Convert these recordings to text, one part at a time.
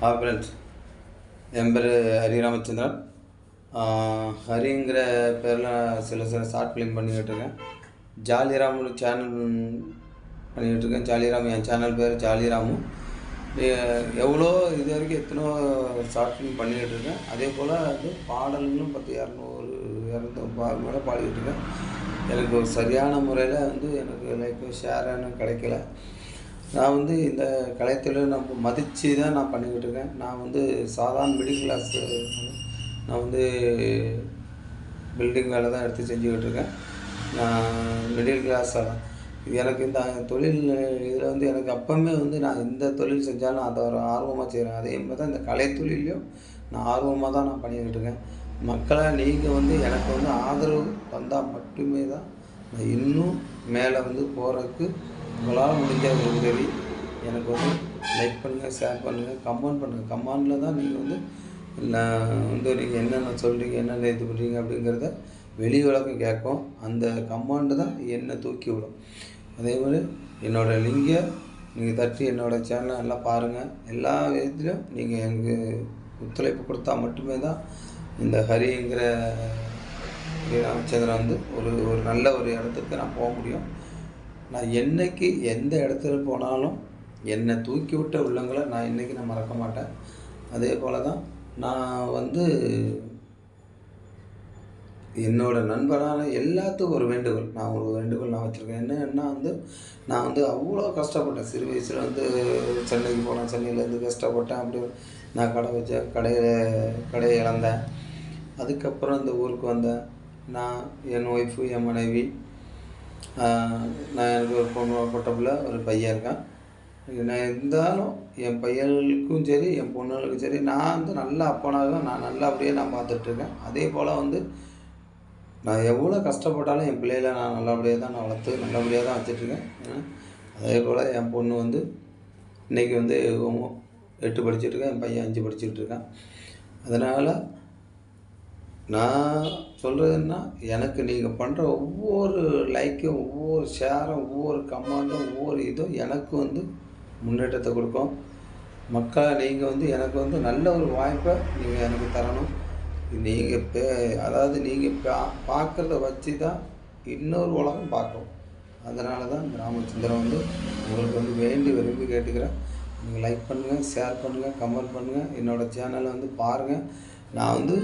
ஹா ஃப்ரெண்ட்ஸ் என் பேர் ஹரிராமச்சந்திரன் ஹரிங்கிற பேரில் சில சில ஷார்ட் ஃபிலிம் பண்ணிக்கிட்டு இருக்கேன். ஜாலிராம்னு சேனல் பண்ணிக்கிட்டு இருக்கேன். ஜாலிராம் என் சேனல் பேர் ஜாலிராமு. எவ்வளோ இது வரைக்கும் எத்தனோ ஷார்ட் ஃபிலிம் பண்ணிக்கிட்டு இருக்கேன். அதே போல் வந்து பாடல்களும் பத்து இரநூறு இரநூறு பாடல் மேலே பாடிக்கிட்டு இருக்கேன். எனக்கு ஒரு சரியான முறையில் வந்து எனக்கு லைஃப் ஷேர் கிடைக்கல. நான் வந்து இந்த கலைத்தொழில் நான் மதித்து தான் நான் பண்ணிக்கிட்டு இருக்கேன் நான் வந்து சாதாரண மிடில் கிளாஸ் நான் வந்து பில்டிங் வேலை தான் எடுத்து செஞ்சுக்கிட்டு இருக்கேன் நான் மிடில் கிளாஸாக எனக்கு இந்த தொழில் இதில் வந்து எனக்கு அப்போவுமே வந்து நான் எந்த தொழில் செஞ்சாலும் அதை ஒரு ஆர்வமாக செய்கிறேன் அதே மாதிரி தான் இந்த கலைத்தொழிலையும் நான் ஆர்வமாக தான் நான் பண்ணிக்கிட்டு இருக்கேன் மக்களாக நீங்கள் வந்து எனக்கு வந்து ஆதரவு தந்தால் மட்டுமே தான் நான் இன்னும் மேலே வந்து போகிறதுக்கு உங்களால் முடிஞ்ச ஒரு உதவி எனக்கு வந்து லைக் பண்ணுங்கள் ஷேர் பண்ணுங்கள் கமெண்ட் பண்ணுங்கள் கமெண்டில் தான் நீங்கள் வந்து நான் வந்து நீங்கள் என்னென்ன சொல்கிறீங்க என்னென்ன இது பண்ணுறீங்க அப்படிங்கிறத வெளி உலகம் கேட்கும். அந்த கமாண்டு தான் என்னை தூக்கி விடும். அதே மாதிரி என்னோடய லிங்கை நீங்கள் தட்டி என்னோடய சேனலை எல்லாம் பாருங்கள் எல்லா விதத்துலையும் நீங்கள் எனக்கு ஒத்துழைப்பு கொடுத்தா மட்டுமே தான் இந்த ஹரிங்கிற ராமச்சந்திரன் வந்து ஒரு ஒரு நல்ல ஒரு இடத்துக்கு நான் போக முடியும். நான் என்னைக்கு எந்த இடத்துல போனாலும் என்னை தூக்கி விட்ட உள்ளங்களை நான் இன்றைக்கி நான் மறக்க மாட்டேன். அதே போல் தான் நான் வந்து என்னோடய நண்பரான எல்லாத்துக்கும் ஒரு வேண்டுகோள். நான் ஒரு வேண்டுகோள் நான் வச்சுருக்கேன். என்னன்னா வந்து நான் வந்து அவ்வளோ கஷ்டப்பட்டேன். சிறு வயசில் வந்து சென்னைக்கு போனேன். சென்னையிலேருந்து கஷ்டப்பட்டேன். அப்படி நான் கடை வச்சேன் கடையை கடையை இழந்தேன். அதுக்கப்புறம் இந்த ஊருக்கு வந்தேன். நான் என் ஒய்ஃபு என் மனைவி நான் எனக்கு ஒரு பொண்ணு பொட்டப்பில் ஒரு பையன் இருக்கான். நான் இருந்தாலும் என் பையனுக்கும் சரி என் பொண்ணுகளுக்கும் சரி நான் வந்து நல்ல அப்பனாக நான் நல்லபடியாக நான் பார்த்துட்ருக்கேன். அதே போல் வந்து நான் எவ்வளோ கஷ்டப்பட்டாலும் என் பிள்ளைகளை நான் நல்லபடியாக தான் நான் வளர்த்து நல்லபடியாக தான் வச்சுட்ருக்கேன். அதே போல் என் பொண்ணு வந்து இன்றைக்கி வந்து எட்டு படிச்சுட்ருக்கேன் என் பையன் அஞ்சு படிச்சுட்டு இருக்கான் அதனால் நான் சொல்கிறதுன்னா எனக்கு நீங்கள் பண்ணுற ஒவ்வொரு லைக்கும் ஒவ்வொரு ஷேரும் ஒவ்வொரு கமாண்டும் ஒவ்வொரு இதுவும் எனக்கு வந்து முன்னேற்றத்தை கொடுக்கும். மக்களாக நீங்கள் வந்து எனக்கு வந்து நல்ல ஒரு வாய்ப்பை நீங்கள் எனக்கு தரணும். நீங்கள் பே அதாவது நீங்கள் பா பார்க்குறத வச்சு தான் இன்னொரு உலகம் பார்க்கும். அதனால தான் கிராமச்சந்திரன் ராமச்சந்திரன் வந்து உங்களுக்கு வந்து வேண்டி விரும்பி கேட்டுக்கிறேன். நீங்கள் லைக் பண்ணுங்கள் ஷேர் பண்ணுங்கள் கமெண்ட் பண்ணுங்கள் என்னோடய சேனலை வந்து பாருங்கள் நான் வந்து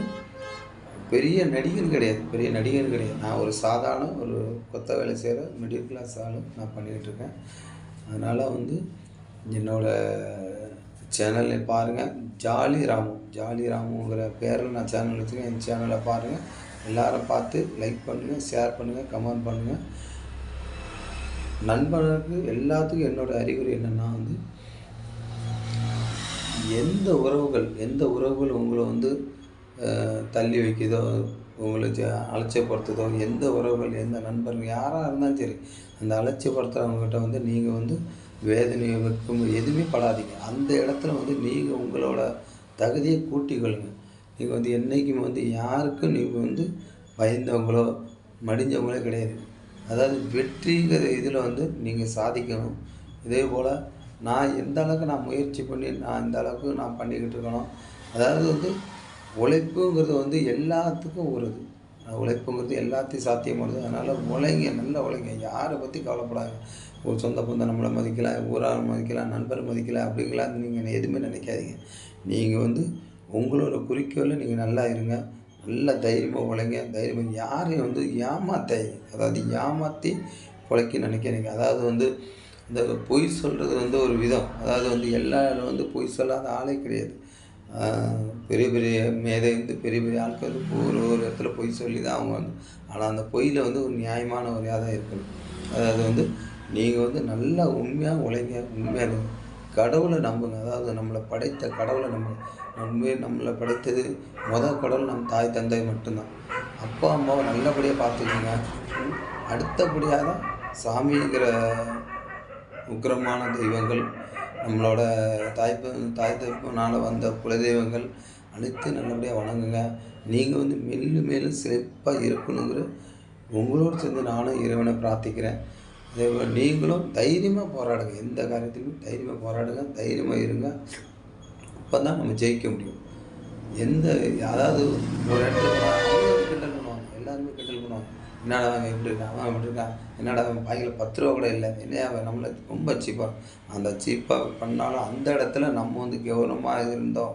பெரிய நடிகன் கிடையாது பெரிய நடிகன் கிடையாது. நான் ஒரு சாதாரண ஒரு கொத்த வேலை செய்கிற மிடில் கிளாஸ் ஆளும் நான் பண்ணிக்கிட்டு இருக்கேன். அதனால் வந்து என்னோட சேனலை பாருங்கள் ஜாலி ராமு ஜாலி ராமுங்கிற பேரில் நான் சேனல் வச்சுருக்கேன். என் சேனலை பாருங்கள் எல்லாரும் பார்த்து லைக் பண்ணுங்கள் ஷேர் பண்ணுங்கள் கமெண்ட் பண்ணுங்கள் நண்பர்களுக்கு எல்லாத்துக்கும் என்னோடய அறிகுறி என்னென்னா வந்து எந்த உறவுகள் எந்த உறவுகள் உங்களை வந்து தள்ளி வைக்குதோ உங்களை அலட்சியப்படுத்துதோ எந்த உறவுகள் எந்த நண்பர்கள் யாராக இருந்தாலும் சரி அந்த அலட்சியப்படுத்துகிறவங்ககிட்ட வந்து நீங்கள் வந்து வேதனையை வைக்கும் எதுவுமே படாதீங்க. அந்த இடத்துல வந்து நீங்கள் உங்களோட தகுதியை கூட்டிக்கொள்ளுங்க நீங்கள் வந்து என்றைக்கும் வந்து யாருக்கும் நீங்கள் வந்து பயந்தவங்களோ மடிஞ்சவங்களோ கிடையாது. அதாவது வெற்றிங்கிற இதில் வந்து நீங்கள் சாதிக்கணும். இதே போல் நான் எந்த அளவுக்கு நான் முயற்சி பண்ணி நான் இந்த அளவுக்கு நான் பண்ணிக்கிட்டு இருக்கணும். அதாவது வந்து உழைப்புங்கிறது வந்து எல்லாத்துக்கும் ஒரு இது உழைப்புங்கிறது எல்லாத்தையும் சாத்தியமானது அதனால் உழைங்க நல்ல உழைங்க. யாரை பற்றி கவலைப்படாது ஒரு சொந்த பந்தம் நம்மளை மதிக்கலாம் ஊரார் மதிக்கலாம் நண்பர் மதிக்கலாம் அப்படிங்கலாம் நீங்கள் எதுவுமே நினைக்காதீங்க. நீங்கள் வந்து உங்களோட குறிக்கோளில் நீங்கள் நல்லா இருங்க. நல்ல தைரியமாக உழைங்க. தைரியமாக யாரையும் வந்து ஏமாத்தாதீங்க. அதாவது ஏமாற்றி பிழைக்க நினைக்காதீங்க. அதாவது வந்து இந்த பொய் சொல்கிறது வந்து ஒரு விதம். அதாவது வந்து எல்லாரும் வந்து பொய் சொல்லாத ஆளே கிடையாது. பெரிய பெரிய மேதை வந்து பெரிய பெரிய ஆட்கள் வந்து ஒரு ஒரு இடத்துல பொய் சொல்லி தான் அவங்க வந்து. ஆனால் அந்த பொய்யில் வந்து ஒரு நியாயமான ஒரு இதாக இருக்கணும் அதாவது வந்து நீங்கள் வந்து நல்லா உண்மையாக உழைங்க உண்மையாக இருங்க கடவுளை நம்புங்க. அதாவது நம்மளை படைத்த கடவுளை நம்ம உண்மையை நம்மளை படைத்தது மொதல் கடவுள் நம்ம தாய் தந்தை மட்டும்தான். அப்பா அம்மாவை நல்லபடியாக பார்த்துக்கோங்க. அடுத்தபடியாக தான் சாமிங்கிற உக்கிரமான தெய்வங்கள் நம்மளோட தாய்ப்பு தாய் தகப்பனால் வந்த குலதெய்வங்கள் அனைத்து நல்லபடியாக வணங்குங்க. நீங்கள் வந்து மேலும் மேலும் சிறப்பாக இருக்கணுங்கிற உங்களோடு சேர்ந்து நானும் இறைவனை பிரார்த்திக்கிறேன். அதே போல் நீங்களும் தைரியமாக போராடுங்க. எந்த காரியத்திலும் தைரியமாக போராடுங்க. தைரியமாக இருங்க. அப்போ தான் நம்ம ஜெயிக்க முடியும். எந்த அதாவது ஒரு இடத்துல கிண்டல் பண்ணுவாங்க. எல்லாருமே கிண்டல் பண்ணுவாங்க. என்னடா அவன் எப்படி இருக்கான் அவன் எப்படி இருக்கான் என்னடா அவன் பாய்க்கில் பத்து ரூபா கூட இல்லை இல்லையா அவன் நம்மளை ரொம்ப சீப்பாக அந்த சீப்பாக பண்ணாலும் அந்த இடத்துல நம்ம வந்து கௌரவமாக இருந்தோம்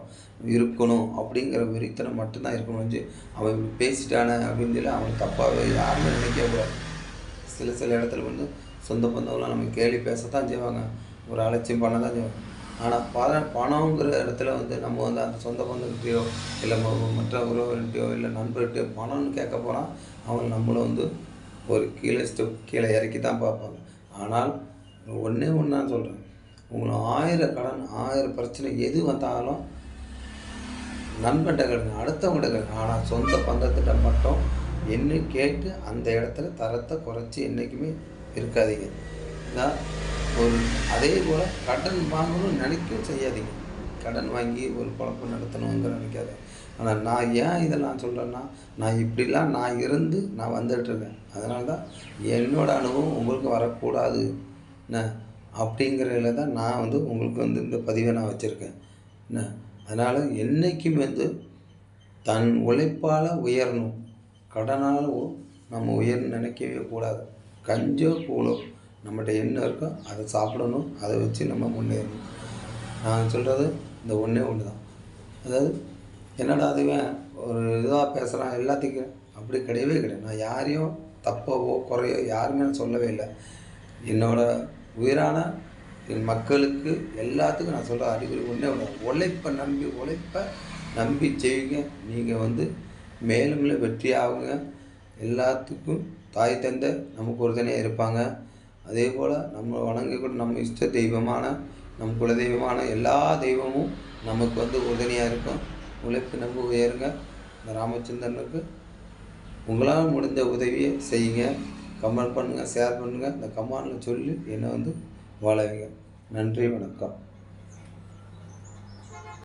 இருக்கணும் அப்படிங்கிற வெறித்தனம் மட்டும்தான் இருக்கணும் வந்து அவன் பேசிட்டானே அப்படின்னு சொல்லி அவன் தப்பாகவே யாருமே நினைக்கக்கூடாது சில சில இடத்துல வந்து சொந்த பந்தவங்களாம் நம்ம கேலி பேசத்தான் செய்வாங்க ஒரு அலட்சியம் பண்ண தான் செய்வாங்க. ஆனால் பண பணங்கிற இடத்துல வந்து நம்ம வந்து அந்த சொந்த பந்தங்கிட்டயோ இல்லை மற்ற உறவுகிட்டையோ இல்லை நண்பர்கிட்டயோ பணம்னு கேட்க போனால் அவங்க நம்மளை வந்து ஒரு கீழே ஸ்டெப் கீழே இறக்கி தான் பார்ப்பாங்க. ஆனால் ஒன்றே ஒன்று சொல்கிறேன் உங்களை ஆயிரம் கடன் ஆயிரம் பிரச்சனை எது வந்தாலும் நண்பன்கிட்ட கேளுங்க அடுத்தவங்கள்ட்ட கேளுங்க. ஆனால் சொந்த பந்தத்திட்ட மட்டும் என்ன கேட்டு அந்த இடத்துல தரத்தை குறைச்சி என்றைக்குமே இருக்காதீங்க. இதான் ஒரு அதே போல் கடன் வாங்கணும்னு நினைக்கவும் செய்யாதீங்க. கடன் வாங்கி ஒரு குழப்பம் நடத்தணுங்கிற நினைக்காது. ஆனால் நான் ஏன் இதை நான் சொல்கிறேன்னா நான் இப்படிலாம் நான் இருந்து நான் வந்துட்டுருக்கேன் அதனால தான் என்னோடய அனுபவம் உங்களுக்கு வரக்கூடாது. என்ன? அப்படிங்கிறதுல தான் நான் வந்து உங்களுக்கு வந்து இந்த பதிவை நான் வச்சுருக்கேன். என்ன? அதனால் என்றைக்கும் வந்து தன் உழைப்பால் உயரணும். கடனால் நம்ம உயர் நினைக்கவே கூடாது. கஞ்சோ கூலோ நம்மகிட்ட என்ன இருக்கோ அதை சாப்பிடணும் அதை வச்சு நம்ம முன்னேறணும். நான் சொல்கிறது இந்த ஒன்றே ஒன்று தான். அதாவது என்னடா அதுவன் ஒரு இதுவாக பேசுகிறான் எல்லாத்துக்கும் அப்படி கிடையவே கிடையாது. நான் யாரையும் தப்பவோ குறையோ யாருமே நான் சொல்லவே இல்லை. என்னோடய உயிரான என் மக்களுக்கு எல்லாத்துக்கும் நான் சொல்கிற அறிகுறி ஒன்றே ஒன்று உழைப்பை நம்பி உழைப்பை நம்பி செய்யுங்க நீங்கள் வந்து மேலும் மேலும் வெற்றி ஆகுங்க எல்லாத்துக்கும் தாய் தந்தை நமக்கு உறுதுணையாக இருப்பாங்க. அதே போல் நம்ம வணங்கக்கூடிய நம்ம இஷ்ட தெய்வமான நம் குலதெய்வமான எல்லா தெய்வமும் நமக்கு வந்து உதவியாக இருக்கும். உழைப்பு நம்ப உயருங்க. இந்த ராமச்சந்திரனுக்கு உங்களால் முடிந்த உதவியை செய்யுங்க. கமெண்ட் பண்ணுங்கள் ஷேர் பண்ணுங்கள் இந்த கமெண்டில் சொல்லி என்னை வந்து வாழ வைங்க நன்றி வணக்கம்.